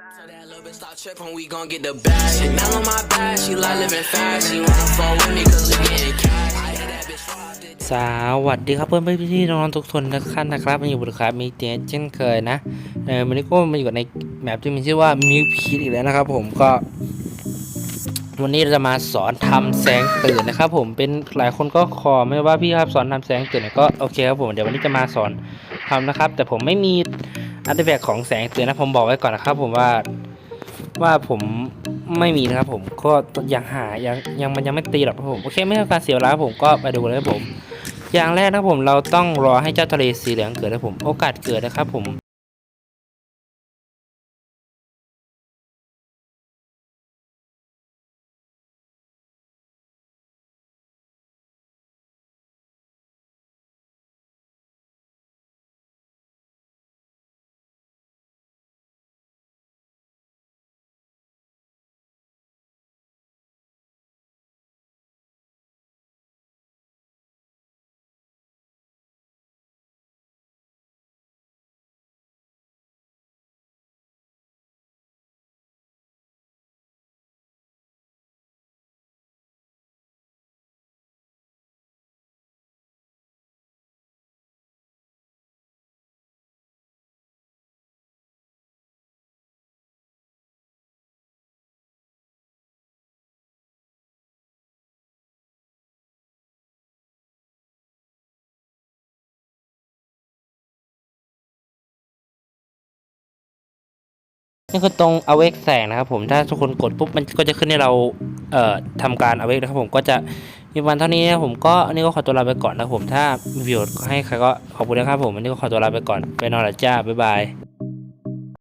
So that little bitch stop tripping, we gon' get the bag. Chanel on my back, she like living fast. She wanna fall with me cause we getting cash. สวัสดีครับเพื่อนเพี่อนพี่น้องทุกคนนะครับนะครับมาอยู่บนครับมีเตียเช่นเคยนะเออวันนี้ก็มาอยู่ในแมปที่มีชื่อว่ามิวพีอีกแล้วนะครับ ผมก็ วันนี้เราจะมาสอนทำแสงตื่นนะครับ ผมเป็นหลายคนก็ขอไม่ว่าพี่ครับสอนทำแสงตื่นก็โอเคครับผมเดี๋ยววันนี้จะมาสอนทำนะครับ แต่ผมไม่มี อัตแบกของแสงเตือนนะผมบอกไว้ก่อนนะครับ ผมว่าว่าผมไม่มีนะครับผมก็ยังหายังยังมันยังไม่ตีหรอกครับผมโอเคไม่ต้องการเสียเวลาผมก็ไปดูเลยครับผม อย่างแรกนะครับผมเราต้องรอให้เจ้าทะเลสีเหลืองเกิดนะผมโอกาสเกิดนะครับผม นี่คือตรงเอาเวกแสงนะครับผมถ้าทุกคนกดปุ๊บมันก็จะขึ้นให้เราเอ่อทำการเอาเวกนะครับผมก็จะมีวันเท่านี้นะผมก็นี่ก็ขอตัวลาไปก่อนนะผมถ้ามีประโยชน์ให้ใครก็ขอบคุณนะครับผมวันนี้ก็ขอตัวลาไปก่อนไปนอนละจ้าบ๊ายบาย